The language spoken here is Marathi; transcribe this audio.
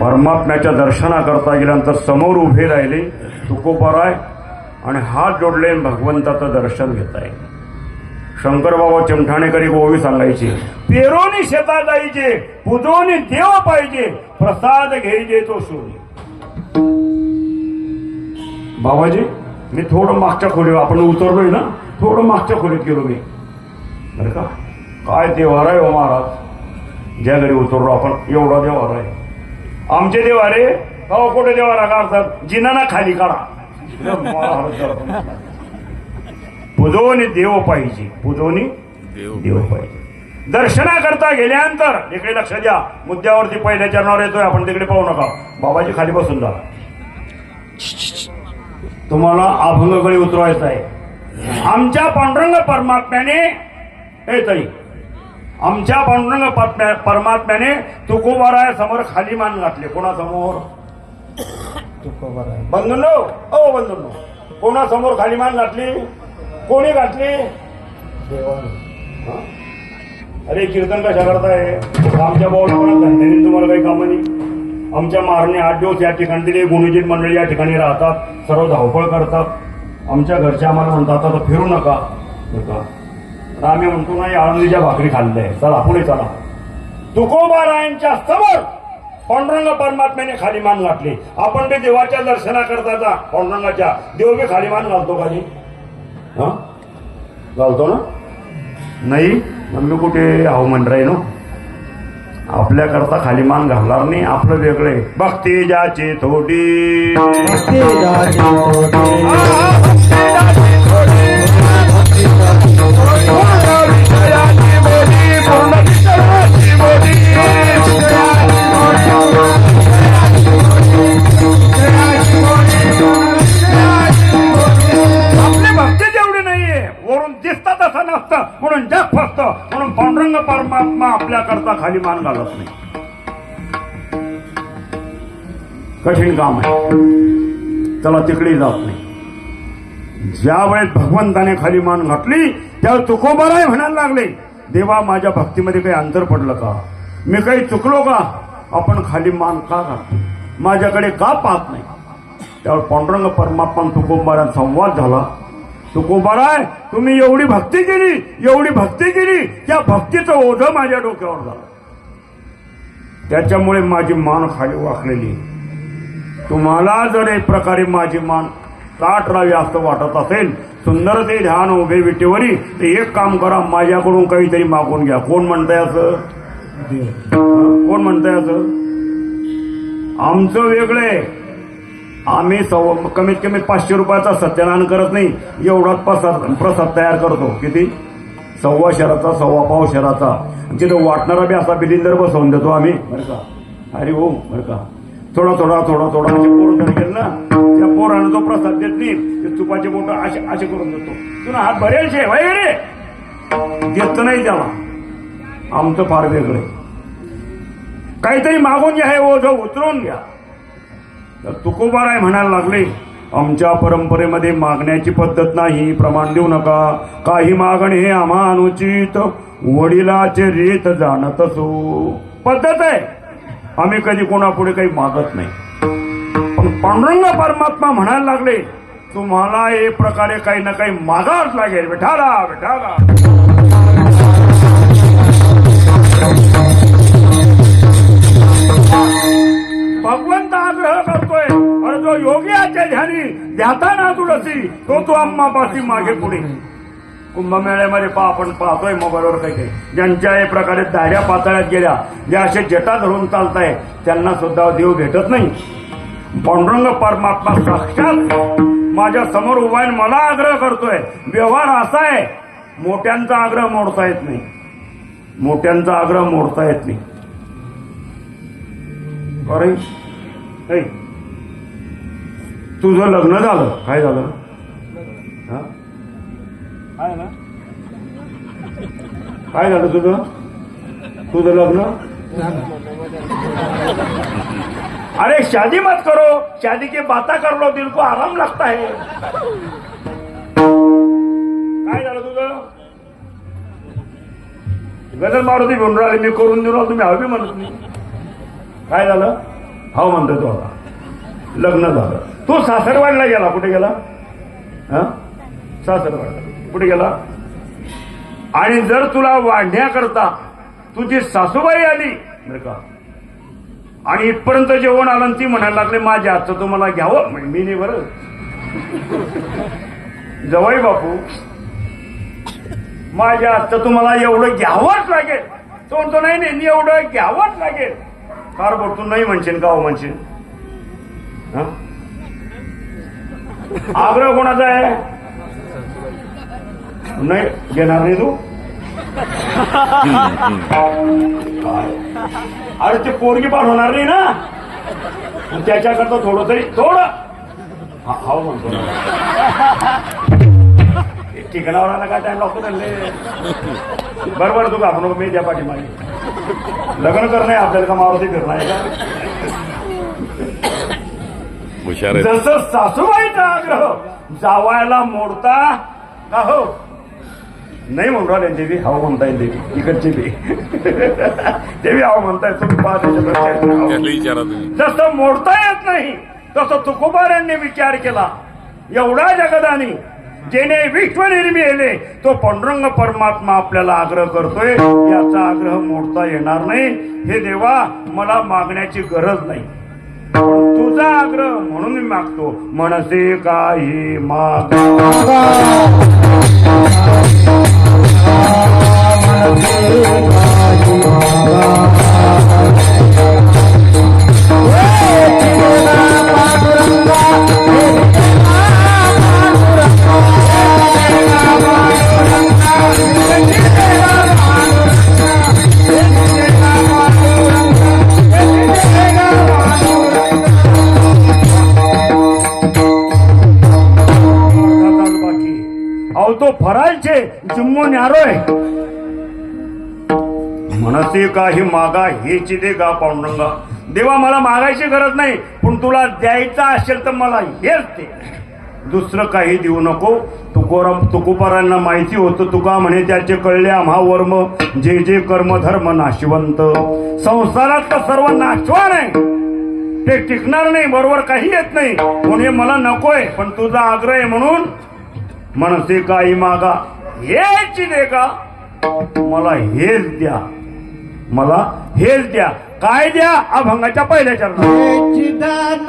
परमात्म्याच्या दर्शनाकरता गेल्यानंतर समोर उभे राहिले. तुकोबाराय आणि हात जोडले भगवंताचं दर्शन घेत आहे शंकरबाबा चिमठाणेकरी गोवी सांगायचे पेरोनी शेतात जायचे पुजोनी देव पाहिजे प्रसाद घ्यायचे तो सोनी. बाबाजी मी थोडं मागच्या खोलीवर आपण उतरलोय ना थोडं मागच्या खोलीत गेलो मी. बरं का? काय देवार आहे हो महाराज? ज्या घरी उतरलो आपण एवढा देवार आहे आमचे देवारे हो कुठे देवारा काढतात जिनाना खाली काढा. पुजोनी देव पाहिजे. पुजोनी देव पाहिजे. दर्शनाकरता गेल्यानंतर इकडे लक्ष द्या. मुद्द्यावरती पहिल्या चरणावर येतोय आपण तिकडे पाहू नका. बाबाजी खाली बसून जा. तुम्हाला अभंगकडे उतरवायचं आहे. आमच्या पांडुरंग परमात्म्याने हे ताई आमच्या पांडुरंग परमात्म्याने तुकोबाराय समोर खाली मान घातले. कोणासमोर? बंधनो अ बंधनो कोणासमोर खाली मान घातली? कोणी घातली? अरे कीर्तन कशा करताय? आमच्या भाऊ धंद्याने तुम्हाला काही कामं नाही. आमच्या मारणे आठ दिवस या ठिकाणी दिले गुणुजीत मंडळी या ठिकाणी राहतात सर्व धावपळ करतात. आमच्या घरच्या आम्हाला म्हणतात आता फिरू नका. आम्ही म्हणतो नाही आळंदीच्या भाकरी खाल्लंय चला पुढे चला. तुकोबारायांच्या समोर पांडुरंग परमात्म्याने खाली मान घातली. आपण ते देवाच्या दर्शनाकरता जा पांडुरंगाच्या. देव बी खाली मान घालतो खाली. हा? घालतो ना? नाही मग मी कुठे? आहो म्हणराय नो. आपल्याकरता खाली मान घालणार नाही आपलं वेगळे भक्ती ज्याची थोडी. भक्ती जाची थोडी, म्हणून दिसतात असं नसतं. म्हणून जग फसत. म्हणून पांडुरंग परमात्मा आपल्याकरता खाली मान घालत नाही. कठीण काम आहे. त्याला तिकडे जात नाही. ज्या वेळेस भगवंताने खाली मान घातली त्यावेळेस तुकोबाराय म्हणायला लागले देवा माझ्या भक्तीमध्ये काही अंतर पडलं का? मी काही चुकलो का? आपण खाली मान का घालतो माझ्याकडे का पाहत नाही? त्यावर पांडुरंग परमात्मा आणि तुकोबारात संवाद झाला. तुकोबाराय तुम्ही एवढी भक्ती केली एवढी भक्ती केली त्या भक्तीचं ओझं माझ्या डोक्यावर झालं. त्याच्यामुळे माझी मान खाली वाकलेली. तुम्हाला जर एक प्रकारे माझी मान ताट राहावी असं वाटत असेल सुंदर ते ध्यान उभे विटेवरी तर एक काम करा माझ्याकडून काहीतरी मागून घ्या. कोण म्हणताय असं? कोण म्हणताय असं? आमचं वेगळे आम्ही सव कमीत कमी पाचशे रुपयाचा सत्यानान करत नाही एवढाच प्रसाद प्रसाद तयार करतो. किती? सव्वा शहराचा सव्वा पाव शहराचा. तिथं वाटणारा बी असा बिलिंदर बसवून देतो आम्ही. बरं का. अरे हो बरं का. थोडा थोडा थोडा थोडा असे पोरं जर गेलं ना त्या पोरानं जो प्रसाद देत नाही ते तुपाचे बोट असे असे करून देतो. तुला हात भरेल शे? वय रे? देत नाही त्याला. आमचं फार वेगळं आहे. काहीतरी मागून घ्या हे ओझं उतरवून घ्या. तर तुकोबाराय म्हणायला लागले आमच्या परंपरेमध्ये मागण्याची पद्धत नाही प्रमाण देऊ नका. काही मागणे हे आम्हा अनुचित. वडिलाचे रीत जाणत असो. पद्धत आहे. आम्ही कधी कोणापुढे काही मागत नाही. पण पांडुरंग परमात्मा म्हणायला लागले तुम्हाला एक प्रकारे काही ना काही मागावंच लागेल. विठाला विठाला देवाच्या ध्यानी ध्याता ना तुळसी तो तो आम्हापाशी मागे पुढे. कुंभमेळ्यामध्ये पा आपण पाहतोय मोबाईलवर काही काही ज्यांच्या एक प्रकारे दाऱ्या पातळ्यात गेल्या ज्या असे जटा धरून चालताय त्यांना सुद्धा देव भेटत नाही. पांडुरंग परमात्मा साक्षात माझ्यासमोर उभा मला आग्रह करतोय. व्यवहार असा आहे मोठ्यांचा आग्रह मोडता येत नाही. मोठ्यांचा आग्रह मोडता येत नाही. अरे तुझं लग्न झालं. काय झालं? हा? काय ना काय झालं तुझं? तुझं लग्न? अरे शादी मत करो. शादी की बाता कर लो. दिल को आराम लगता है. काय झालं तुझं? गजल मारुती घेऊन राहिले. मी करून देऊन तुम्ही हवी म्हणत नाही. काय झालं? हो म्हणतो तो आता. लग्न झालं. तो सासरवाडला गेला. कुठे गेला? हा? सासरवाडला. कुठे गेला? आणि जर तुला वाढण्याकरता तुझी सासूबाई आली बरं का. आणि इथपर्यंत जेवण आलं आणि ती म्हणायला लागले माझ्या आजचं तुम्हाला घ्यावं. म्हणे, मी नाही बरं. जवाई बापू. माझ्या आजचं तुम्हाला एवढं घ्यावंच लागेल. तो म्हणतो नाही नाही एवढं घ्यावंच लागेल. फार बोलतो नाही म्हणशील का म्हणशील. हा? आग्रह कोणाचा आहे? नाही घेणार नाही तू? अरे ते पोरगी पाठवणार नाही ना? त्याच्याकरता थोडं तरी थोडं. हा हो म्हणतो. ना. ठिकाणावर आला काय टाइम लागतो त्यांना बरोबर तू आपण मी द्या पाठीमागे. लग्न करणं आहे आपल्याला का मारुती फिरणं आहे का? हुशार जसं सासूबाईचा आग्रह जावायला मोडता का हो? नाही म्हणून राहिले देवी हाव म्हणताय देवी. इकडची बी. देवी हाव म्हणताय तुम्ही जसं मोडता येत नाही तसं तुकोबारांनी विचार केला. एवढा जगदानी जेने विश्व निर्मिले तो पांडुरंग परमात्मा आपल्याला आग्रह करतोय याचा आग्रह मोडता येणार नाही. हे देवा मला मागण्याची गरज नाही. तुझा आग्रह म्हणून मी मागतो. मनसे काही माग. जुम्मो म्हणते काही मागा हेच दे गा पांडुरंगा. देवा मला मागायची गरज नाही पण तुला द्यायचा असेल तर मला हेच ते दुसरं काही देऊ नको. तुकोराम तुकोपारांना माहिती होतं तुका म्हणे त्याचे कळले आम्हा वर्म. जे जे कर्म धर्म नाशिवंत. संसारात तर सर्व नाशवान आहे. ते टिकणार नाही बरोबर काही येत नाही. म्हणून मला नकोय पण तुझा आग्रह आहे म्हणून. मनसे काही मागा. हेच दे का? मला हेच द्या. मला हेच द्या. काय द्या? अभंगाच्या पहिल्या चरणात. दान